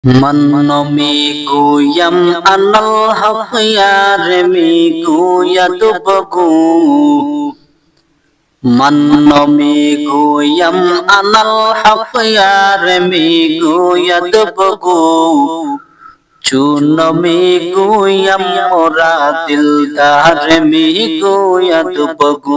Mannomikuyam anal haqqiyarmikuyatubaku Mannomikuyam anal haqqiyarmikuyatubaku Chunomikuyam oratil taharmikuyatubaku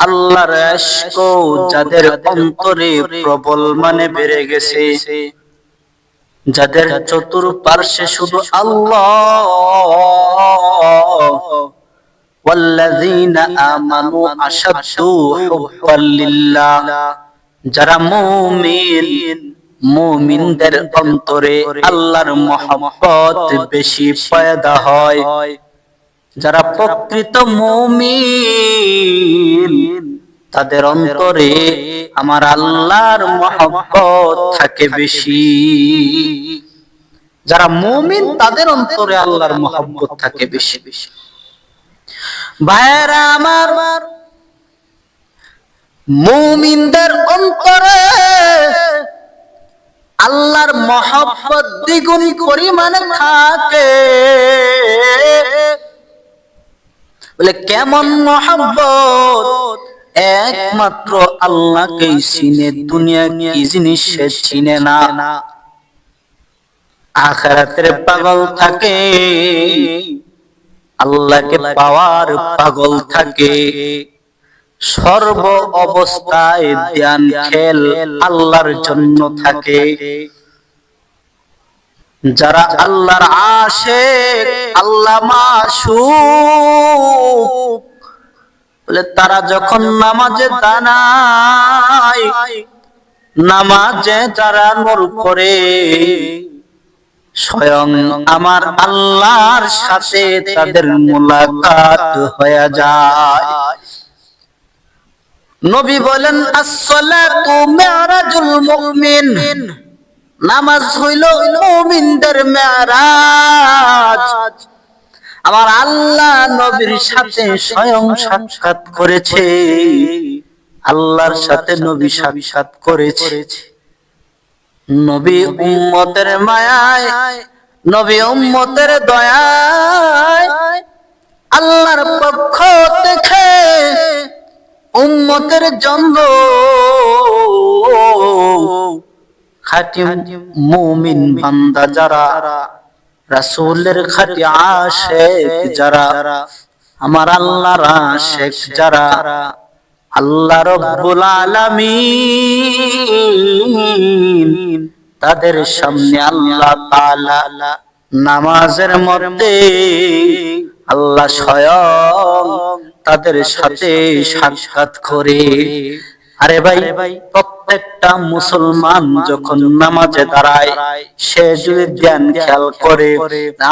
আল্লাহর ইশক যাদের অন্তরে প্রবল মানে বেড়ে গেছে যাদের চতুর্পার্শ্বে শুধু আল্লাহ والذين آمنوا أشد حبا لله যারা মুমিন মুমিনদের অন্তরে আল্লাহর মহব্বত বেশি পয়দা হয় যারা প্রকৃত মুমিন, তাদের অন্তরে আমার আল্লাহর মহব্বত থাকে বেশি। যারা মুমিন, তাদের অন্তরে আল্লাহর মহব্বত থাকে বেশি। বেশি ভাইরা আমার, মুমিনদের অন্তরে আল্লাহর মহব্বত দ্বিগুণ পরিমাণে থাকে। বলে, কেমন মহব্বত? একমাত্র আল্লাহকেই চিনে দুনিয়া কি জিনিস সে চিনে না। আখেরাতের পাগল থাকে, আল্লাহকে পাওয়ার পাগল থাকে। সর্ব অবস্থায় ধ্যান খেল আল্লাহর জন্য থাকে। যারা আল্লাহর আসে আল্লাহ মাসুক, বলে তারা যখন নামাজে দানায় নামাজে যারা নূর করে, স্বয়ং আমার আল্লাহর সাথে তাদের মোলাকাত হয়ে যায়। নবী বলেন, আসসালাতু মিরাজুল মুমিন। নামাজ হইল মুমিনদের মেরাজ আমার আল্লাহ নবীর সাথে স্বয়ং সাক্ষাৎ করেছে। আল্লাহর সাথে নবী সাক্ষাৎ করেছে। নবী উম্মতের মায়ায়, নবী উম্মতের দয়ায় আল্লাহর পক্ষ থেকে উম্মতের জন্য খাটি মুমিন বান্দা যারা রাসূলের খাটি আশেক যারা আমার আল্লাহর আশেক যারা আল্লাহ রব্বুল আলামিন তাদের সামনে আল্লাহ তাআলা নামাজের মধ্যে আল্লাহ স্বয়ং তাদের সাথে সাক্ষাৎ করে। আরে ভাই ভাই প্রত্যেকটা মুসলমান যখন নামাজে দাঁড়ায়, সে যদি ধ্যান খেয়াল করে,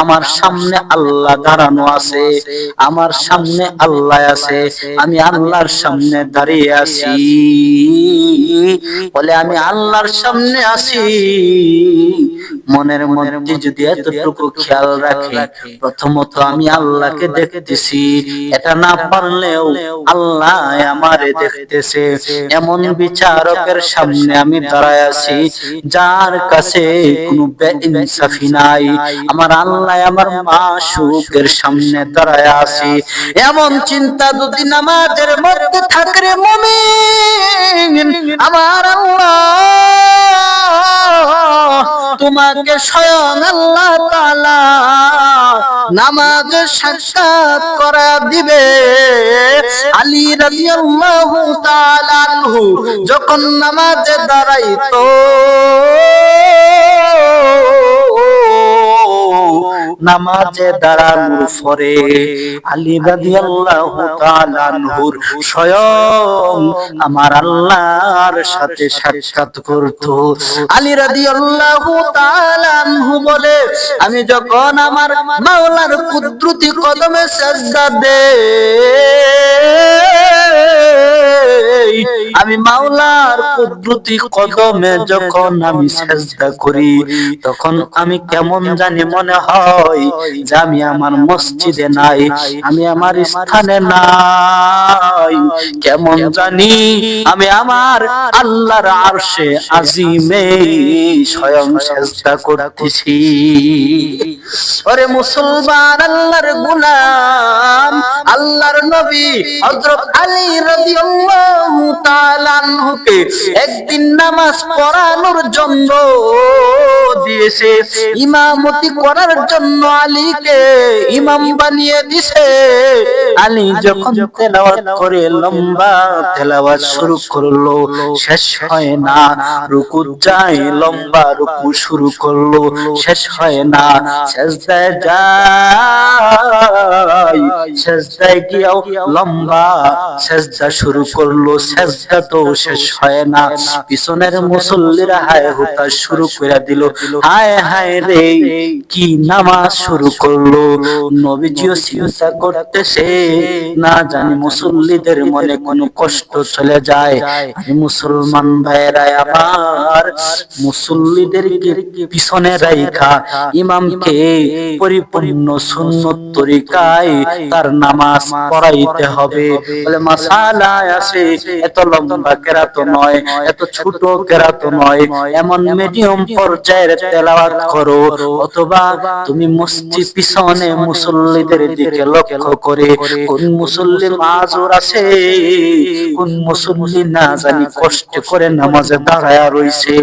আমার সামনে আল্লাহ দাঁড়ানো আছে, আমার সামনে আল্লাহ আছে, আমি আল্লাহর সামনে দাঁড়িয়ে আছি। বলে, আমি আল্লাহর সামনে আছি। মনের মধ্যে যদি এতটুকু খেয়াল রাখে, প্রথমত আমি আল্লাহকে দেখতেছি। এটা না পারলেও আল্লাহ আমারে দেখতেছে। এমন বিচারকের সামনে আমি দাঁড়ায় আছি। যার কাছে কোনো বেইনসাফি নাই। আমার আল্লাহ, আমার মাশুকের সামনে দাঁড়ায় আছি। এমন চিন্তা যদি নামাজের মধ্যে থাকে মুমিন, আমার আল্লাহ তোমাকে স্বয়ং আল্লাহ তাআলা নামাজ সাক্ষাৎ করা দিবে। আলী রাদিয়াল্লাহু তাআলা যখন নামাজে দাঁড়াইতো নামাজে দাঁড়ানোর পরে আলী রাদিয়াল্লাহু তাআলা আনহুর স্বয়ং আমার আল্লাহর সাথে সাক্ষাৎ করত। আলী রাদিয়াল্লাহু তাআলা আনহু বলে, আমি যখন আমার মাওলার কুদরতি কদমে সেজদা দেই আমি মাওলার কুদরতি কদমে যখন আমি সেজদা করি, তখন আমি কেমন জানি মনে হয় যে আমি আমার মসজিদে নাই, আমি আমার স্থানে নাই। কেমন জানি আমি আমার আল্লাহর আরশে আজিমে স্বয়ং সেজদা করতেছি। ওরে মুসলমান, আল্লাহর গুলাম, আল্লাহর নবী হযরত আলী রাদিয়াল্লাহু তাআলা আনহুকে একদিন নামাজ পড়ানোর জন্য দিয়েছে। ইমামতি করার জন্য আলীকে ইমাম বানিয়ে দিছে। আলী যখন তেলাওয়াত করে লম্বা তেলাওয়াত শুরু করল, শেষ হয় না। রুকু যায়, লম্বা রুকু শুরু করল, শেষ হয় না। সেজদায় যায়, সেজদায় গিয়েও লম্বা সেজদা শুরু করল, সেজদা তো শেষ হয় না। পিছনের মুসল্লিরা হায় হুতা শুরু করে দিল, হায় হায় রে, কি নামাজ শুরু করল? নবীজিও চিন্তা করতেছে না জানি মুসল্লিদের মনে কোনো কষ্ট চলে যায়। মুসলমান ভাইয়েরা আমার, মুসল্লিদেরকে পিছনে রাইখা ইমামকে পরিপূর্ণ সুন্নত তরিকায় তার নামাজ পড়াইতে হবে। বলে, মাসালায় আছে, এত লম্বা কেরাত নয়, এত ছোট কেরাত নয়, এমন মিডিয়াম পর্যায়ের তেলাওয়াত করো, অথবা তুমি মসজিদ পিছনে মুসল্লিদের দিকে লক্ষ্য করে কোন মুসল্লি মাজুর আছে? কোন মুসল্লি না জানি কষ্ট করে নামাজে দাঁড়ায়া রইছে?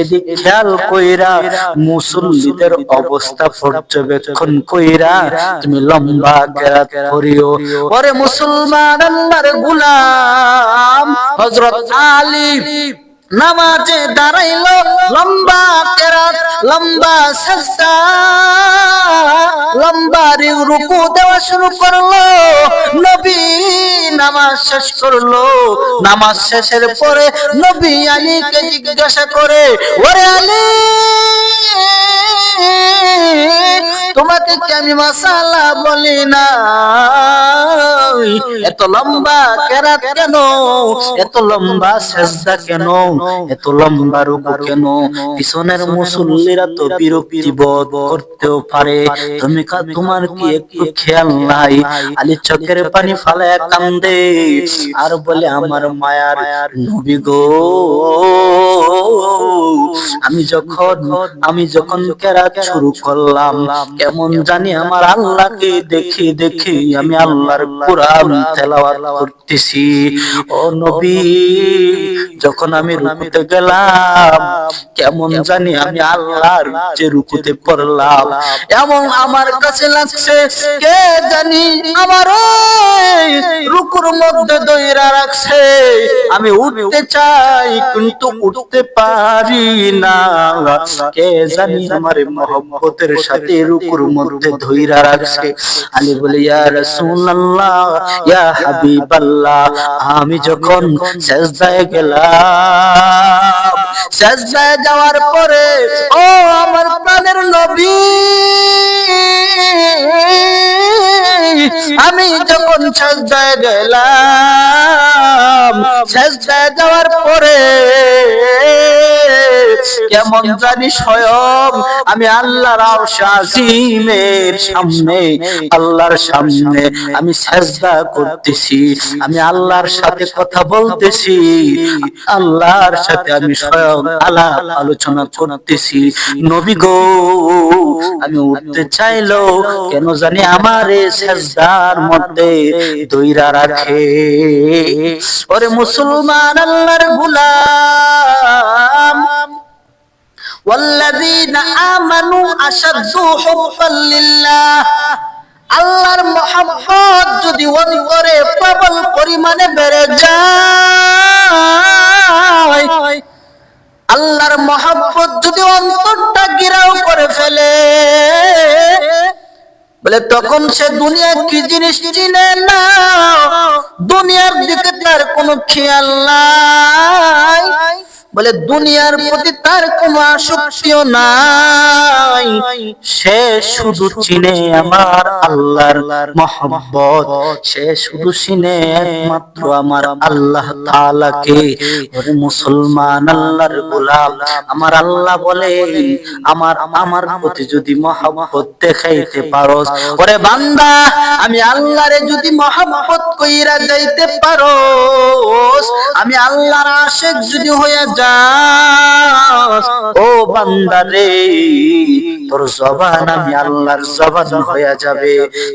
এদিক খেয়াল কইরা মুসল্লিদের অবস্থা পর্যবেক্ষণ কইরা তুমি লম্বা কেরাত করিও পরে মুসলমান আল্লাহর গোলাম, হযরত আলী নামাজে দাঁড়াইলো, লম্বা কেরাত, লম্বা সাজদা, লম্বা রুকু দেওয়া শুরু করল, নবী নামাজ শেষ করল। নামাজ শেষের পরে নবী আলীকে জিজ্ঞাসা করে, ওরে আলী, তোমাকে কি আমি মাসালা বলি না? এত লম্বা কেরাত কেন? এত লম্বা সেজদা কেন? এত লম্বা রুকু কেন? পিছনের মুসল্লিরা তো বিরক্তি বোধ করতেও পারে। তুমি কা তোমার কি একটু খেয়াল নাই? আলী চোখের পানি ফালায় কান্দে। আর বলে, আমার মায়ার নবী গো। আমি যখন আমি যখন কেরাত শুরু করলাম, কেমন জানি আমার আল্লাহকে দেখি দেখি আমি আল্লাহর কোরআন তেলাওয়াত করতেছি। ও নবী, যখন আমি রুকুতে গেলাম, কেমন জানি আমি আল্লাহর যে রুকুতে পড়লাম এমন আমার কাছে লাগছে, কে জানি আমার রুকুর মধ্যে দইরা রাখছে। আমি উঠতে চাই, কিন্তু উঠতে পারি না। কে জানি আমার মহব্বতের সাথে রুকুর মধ্যে ধইরা রাখছে। আলী বলে, ইয়া রাসূলুল্লাহ, ইয়া হাবিবাল্লাহ, আমি যখন সেজদায় গেলাম, সেজদায় যাওয়ার পরে, ও আমার প্রাণের নবী, আমি যখন সেজদায় গেলাম সেজদায় যাওয়ার পরে কেমন জানি স্বয়ং আমি আল্লাহর আরশ আজিমের সামনে, আল্লাহর সামনে আমি সাজদা করতেছি, আমি আল্লাহর সাথে কথা বলতেছি, আল্লাহর সাথে আমি স্বয়ং আলাপ আলোচনা করতেছি। নবী গো, আমি উঠতে চাইলো, কেন জানি আমার সাজদার মধ্যে দইরা রাখে। ওরে মুসলমান আল্লাহর গোলাম والذين آمنوا أشد حبا لله আল্লাহর মহাব্বত যদি অন্তরে প্রবল পরিমাণে বেড়ে যায় আল্লাহর মহাব্বত যদি অন্তরটা গিরাও করে ফেলে বলে তখন সে দুনিয়া কি জিনিস চিনে না দুনিয়ার দিকে তার কোনো খেয়াল নাই বলে, দুনিয়ার প্রতি তার কোনো আসক্তিও নাই। সে শুধু চিনে আমার আল্লাহর মহব্বত। সে শুধু চিনে একমাত্র আমার আল্লাহ তাআলাকে। ওরে মুসলমান, আল্লাহর গোলাম। আমার আল্লাহ বলে আমার আমার প্রতি যদি মহব্বত দেখাইতে পারো ওরে বান্দা, আমি আল্লাহরে যদি মহব্বত কইরা যাইতে পারো আমি আল্লাহর আশেক যদি হয়ে যাস ও বান্দা রে, তোর জবান আমি আল্লাহর জবান হয়ে যাবে।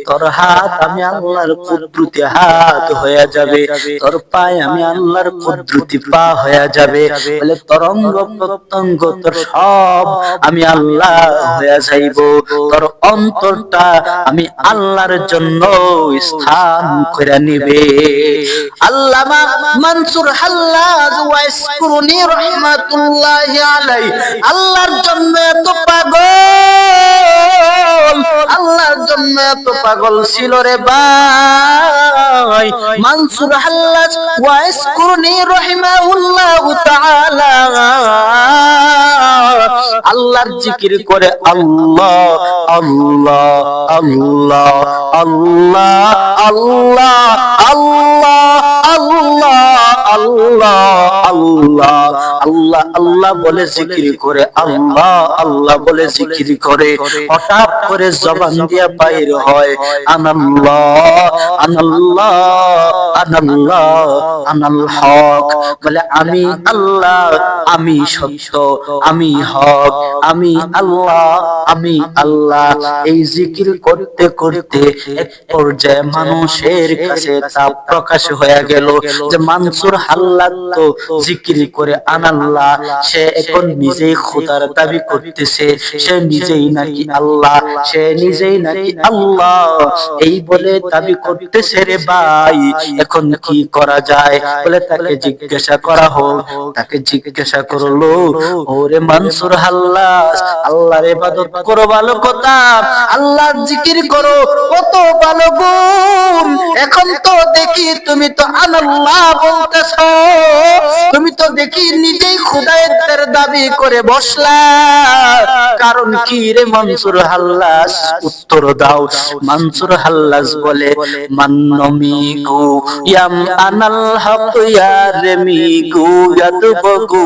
তোর হাত আমি আল্লাহর কুদরতি হাত হয়ে যাবে। তোর পায়ে আমি আল্লাহর কুদরতি পা হয়ে যাবে। বলে তোর অঙ্গ প্রত্যঙ্গ তোর সব আমি আল্লাহ হয়ে যাইব। তোর অন্তরটা আমি আল্লাহর জন্য স্থান করে নিবে। আল্লামা মানসুর হাল্লাজ ওয়াইসকুরুনি রাহমাতুল্লাহি আলাই। আল্লাহর জন্য এত পাগল। আল্লাহর জন্য এত পাগল ছিল রে ভাই। মানসুর হাল্লাজ ওয়াইসকুরুনি রাহিমাহুল্লাহু তাআলা। আল্লাহর জিকির করে আল্লাহ আল্লাহ আল্লাহ আল্লাহ আল্লাহ আল্লাহ আল্লাহ আল্লাহ আল্লাহ আল্লাহ আল্লাহ বলে জিকির করে আল্লাহ আল্লাহ বলে জিকির করে। হঠাৎ করে জবান দিয়া বাইর হয়, আনাল্লাহ আনাল্লাহ আনাল্লাহ আনাল হক বলে আমি আল্লাহ। আমি সত্য, আমি হক, আমি আল্লাহ আমি আল্লাহ। এই জিকির করতে করতে এক পর্যায়ে মানুষের কাছে তা প্রকাশ হয়ে গেল যে মানসুর হাল্লাত তো জিকির করে আনাল্লাহ। সে এখন নিজেই খোদার দাবি করতেছে, সে নিজেই নাকি আল্লাহ, সে নিজেই নাকি আল্লাহ। এই বলে দাবি করতেছে রে ভাই, এখন কি করা যায়? বলে তাকে জিজ্ঞাসা করা হোক, তাকে জিজ্ঞাসা করল, ওরে মানসুর হাল্লাস, আল্লাহর ইবাদত করো ভালো কথা, আল্লাহর জিকির করো, কত ভালো গুণ। এখন তো দেখি তুমি তো আনাল্লাহ বলতেছ, তুমি তো দেখি নিজেই খুদায়ের দাবি করে বসলা। কারণ কি রে মানসুর হাল্লাস? উত্তর দাও, মানসুর হাল্লাস বলে মান্নমি গু ইয়াম আনাল হক ইয়া মি গু ইয়াদবগু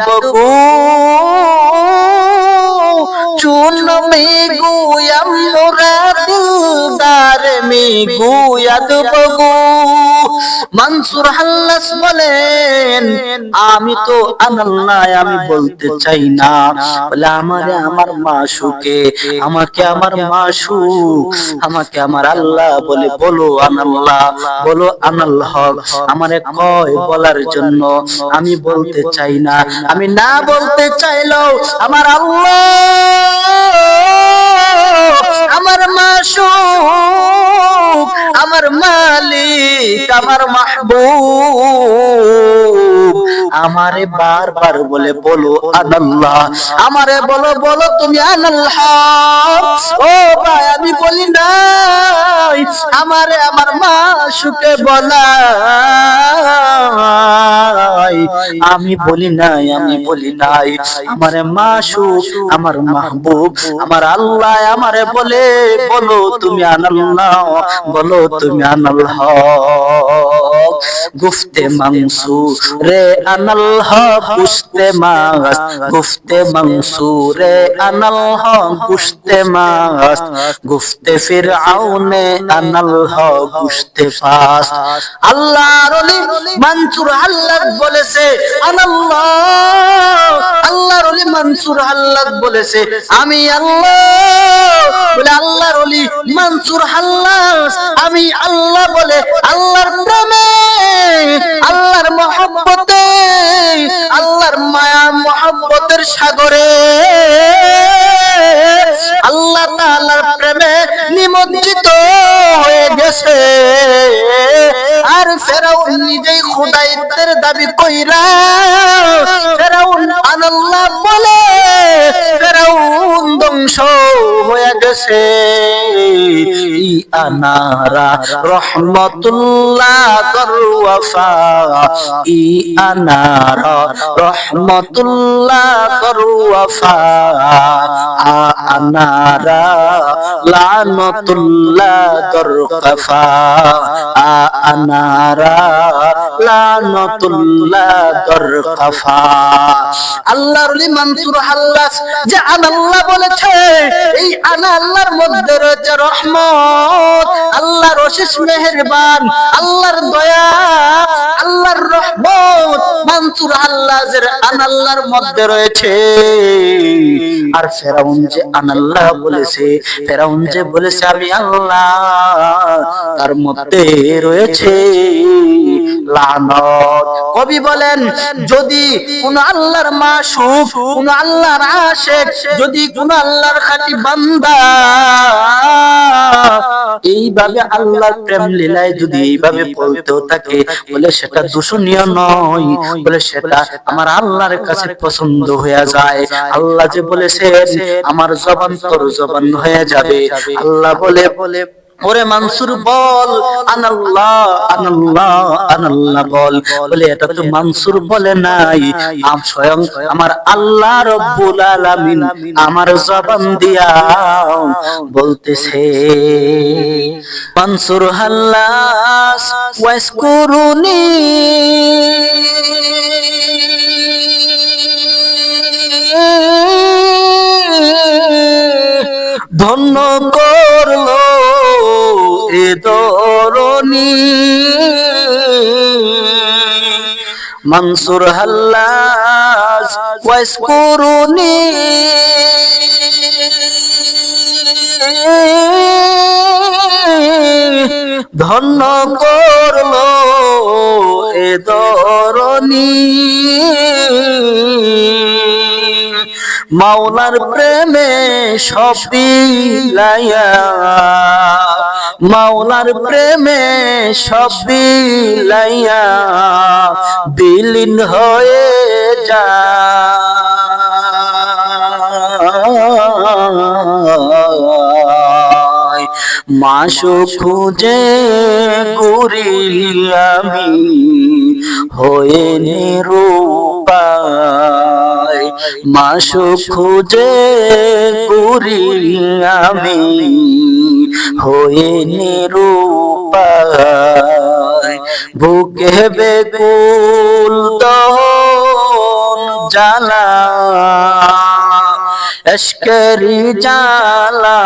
রব চুন মি গুয়াম মুরাদিলদার মি বগু মনসুর হাল্লাস বলেন আমি তো আনাল্লাহ আমি বলতে চাই না বলে আমারে আমার মাসুকে আমাকে আমার মাসু আমাকে আমার আল্লাহ বলে বলো আনাল্লাহ বলো আনাল হক আমারে কয় বলার জন্য আমি বলতে চাই না। আমি না বলতে চাইলেও আমার আল্লাহ আমার মাসুক, আমার মালিক, আমার মাহবুব। আমারে বারবার বলে, বলো আনাল্লাহ। আমারে বলো বলো তুমি আনাল্লাহ। ও ভাই, আমি বলি নাই, আমারে আমার মা সুখে বলাই আমি বলি নাই, আমি বলি নাই। আমারে মা সুখ আমার মাহবুব, আমার আল্লাহ আমারে বলে, বলো তুমি আনাল্লাহ বলো তুমি আনাল্লাহ গুফতে মাংসু রে আনাল হক মাস গুফতে মাংসু রে আনাল হক মাস গুফতে ফির আউনে আনাল হক গুস্তে ফাস আল্লাহর ওলি আল্লাহ বলেছে আনাল্লাহ আল্লাহর ওলি মানসুর আল্লাহ বলেছে। আমি আল্লাহ, বলে আল্লাহর ওলি মানসুর হাল্লাস আমি আল্লাহ বলে আল্লাহর প্রেমে, আল্লাহর মহব্বতে, আল্লাহর মায়া মহব্বতের সাগরে। আল্লাহ তাআলার প্রেমে নিমজ্জিত হয়ে গেছে। আর ফেরাউন নিজেই খুদাইতের দাবি কইরা ফেরাউন আনাল্লাহ বলে ফেরাউন ধ্বংস হয়ে গেছে। আনারা রহমতুল্লাহ করওয়াফা ই আনারা রহমতুল্লাহ আনারা লানতুল্লাহ আনারা লানতুল্লাহ আল্লাহর মানসুর হাল্লাস যে আন আল্লাহ বলেছে, এই আনা আল্লাহর মধ্যে রয়েছে রহমত। আল্লাহর অশেষ মেহেরবান আল্লাহর দয়া আল্লাহর রহমত। মানসুর আন মধ্যে রয়েছে। আর ফেরাউন যে আনাল্লাহ বলেছে, ফেরাউন যে বলেছে, আমি আল্লাহ তার মধ্যে রয়েছে। কবি বলেন, যদি কোন আল্লাহর মাসুক, কোন আল্লাহর যদি কোন আল্লাহর খাঁটি বান্দা এইভাবে আল্লাহর প্রেম লীলায় যদি এইভাবে বলতেও থাকে, বলে সেটা দূষণীয় নয়। বলে সেটা আমার আল্লাহর কাছে পছন্দ হয়ে যায়। আল্লাহ যে বলেছেন আমার জবান তোর জবান হয়ে যাবে। আল্লাহ বলে বলে ওরে মানসুর বল, আনাল্লাহ আনাল্লাহ আনাল্লাহ বল। বলে, এটা তো মানসুর বলে নাই। আম স্বয়ং আমার আল্লাহ রব্বুল আলামিন আমার জবান দিয়া বলতেছে, মানসুর হাল্লাস ওয়াসকুরুনি ধন্য মনসুর হাল্লাস করুনি ধন্য করল এ দরনি মাওলার প্রেমে সব বিলাইয়া মাওলার প্রেমে সব বিলাইয়া বিলীন হয়ে যায় মাসো খুঁজে করি আমি, হয়ে নিরূপায় মাসো খুঁজে করি আমি হয়ে নিরূপায়। বুকে বেকুল জালা এশকেরি জ্বালা।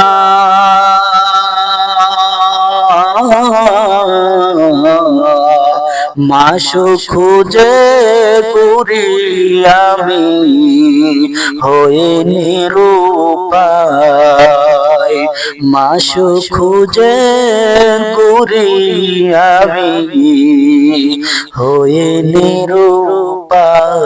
মাসু খুঁজে করি আমি হয়ে নিরূপায়। মাসু খুঁজে করি আমি হয়ে নিরূপায়।